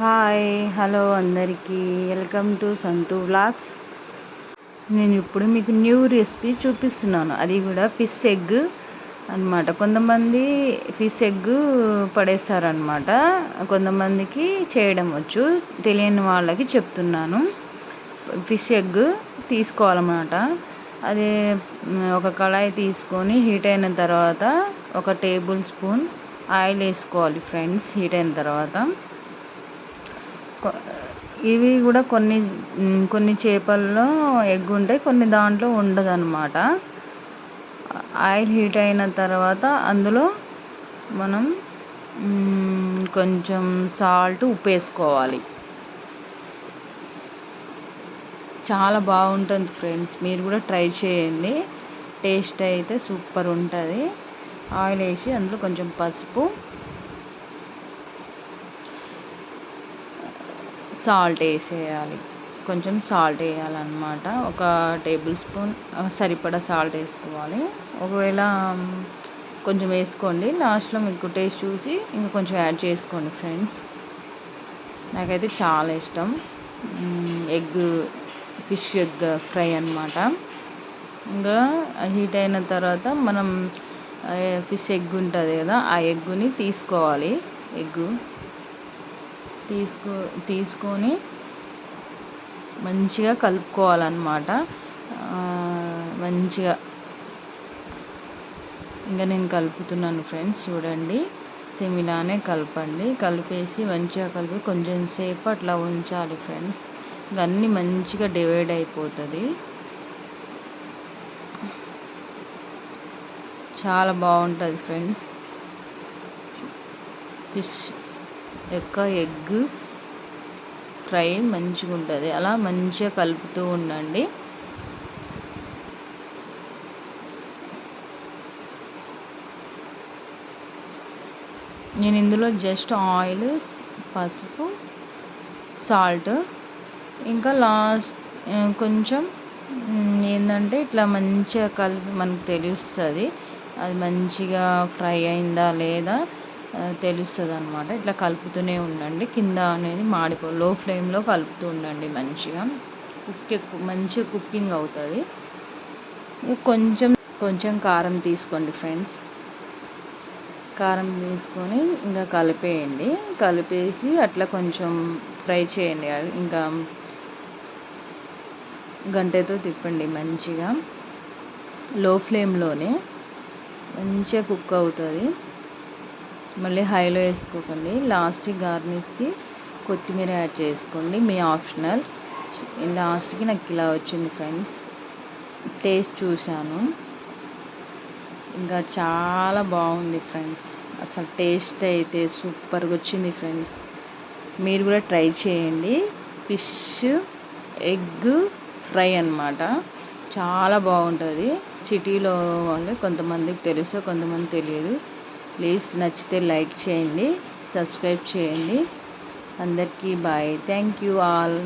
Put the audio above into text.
Hi hello అందరికీ. Welcome to Santhu vlogs. నేను ఇప్పుడు మీకు న్యూ రెసిపీ చూపిస్తున్నాను. అది కూడా ఫిష్ ఎగ్ అనమాట కొంతమంది ఫిష్ ఎగ్ పడేస్తారనమాట కొంతమందికి చేయడం వచ్చు. తెలియని వాళ్ళకి చెప్తున్నాను. ఫిష్ ఎగ్ తీసుకోవాలన్నమాట. అది ఒక కళాయి తీసుకొని హీట్ అయిన తర్వాత ఒక టేబుల్ స్పూన్ ఆయిల్ వేసుకోవాలి ఫ్రెండ్స్ హీట్ అయిన తర్వాత. ఇవి కూడా కొన్ని కొన్ని చేపల్లో ఎగ్ ఉంటాయి కొన్ని దాంట్లో ఉండదు అనమాట ఆయిల్ హీట్ అయిన తర్వాత అందులో మనం కొంచెం సాల్ట్ ఉప్పు వేసుకోవాలి చాలా బాగుంటుంది ఫ్రెండ్స్ మీరు కూడా ట్రై చేయండి. టేస్ట్ అయితే సూపర్ ఉంటుంది. ఆయిల్ వేసి అందులో కొంచెం పసుపు సాల్ట్ వేసేయాలి. కొంచెం సాల్ట్ వేయాలన్నమాట. ఒక టేబుల్ స్పూన్ సరిపడా సాల్ట్ వేసుకోవాలి. ఒకవేళ కొంచెం వేసుకోండి. లాస్ట్లో మీకు టేస్ట్ చూసి ఇంకా కొంచెం యాడ్ చేసుకోండి ఫ్రెండ్స్. నాకైతే చాలా ఇష్టం. ఎగ్ ఫిష్ ఎగ్ ఫ్రై అనమాట ఇంకా హీట్ అయిన తర్వాత మనం ఫిష్ ఎగ్ ఉంటుంది కదా ఆ ఎగ్గుని తీసుకోవాలి. ఎగ్గు. తీసుకో తీసుకొని మంచిగా కలుపుకోవాలన్నమాట. మంచిగా. ఇంకా నేను కలుపుతున్నాను ఫ్రెండ్స్ చూడండి. సేమ్ ఇలానే కలపండి. కలిపేసి మంచిగా కలిపి కొంచెం సేపు అట్లా ఉంచాలి ఫ్రెండ్స్. ఇవన్నీ అన్నీ మంచిగా డివైడ్ అయిపోతుంది. చాలా బాగుంటుంది ఫ్రెండ్స్. ఫిష్ యొక్క ఎగ్ ఫ్రై మంచిగా ఉంటుంది అలా మంచిగా కలుపుతూ ఉండండి. నేను ఇందులో జస్ట్ ఆయిల్ పసుపు సాల్ట్ ఇంకా లాస్ట్ కొంచెం ఏంటంటే ఇట్లా మంచిగా కలిపి మనకు తెలుస్తుంది. అది మంచిగా ఫ్రై అయిందా లేదా తెలుస్తుంది అనమాట ఇట్లా కలుపుతూనే ఉండండి. కింద అనేది మాడిపో లో ఫ్లేమ్లో కలుపుతూ ఉండండి మంచిగా. కుక్ ఎక్కువ మంచిగా కుకింగ్ అవుతుంది. కొంచెం కొంచెం కారం తీసుకోండి ఫ్రెండ్స్. కారం తీసుకొని ఇంకా కలిపేయండి. కలిపేసి అట్లా కొంచెం ఫ్రై చేయండి. ఇంకా గంటతో తిప్పండి మంచిగా. లో ఫ్లేమ్లోనే మంచిగా కుక్ అవుతుంది. మళ్ళీ హైలో వేసుకోకండి. లాస్ట్ గార్నిష్కి కొత్తిమీర యాడ్ చేసుకోండి. మీ ఆప్షనల్. లాస్ట్కి నాకు ఇలా వచ్చింది ఫ్రెండ్స్. టేస్ట్ చూశాను. ఇంకా చాలా బాగుంది ఫ్రెండ్స్. అసలు టేస్ట్ అయితే సూపర్గా వచ్చింది ఫ్రెండ్స్. మీరు కూడా ట్రై చేయండి. ఫిష్ ఎగ్ ఫ్రై అనమాట చాలా బాగుంటుంది. సిటీలో వాళ్ళు కొంతమందికి తెలుసు కొంతమంది తెలియదు. ప్లీజ్ నచ్చితే లైక్ చేయండి సబ్స్క్రైబ్ చేయండి. అందరికీ బాయ్. Thank you all.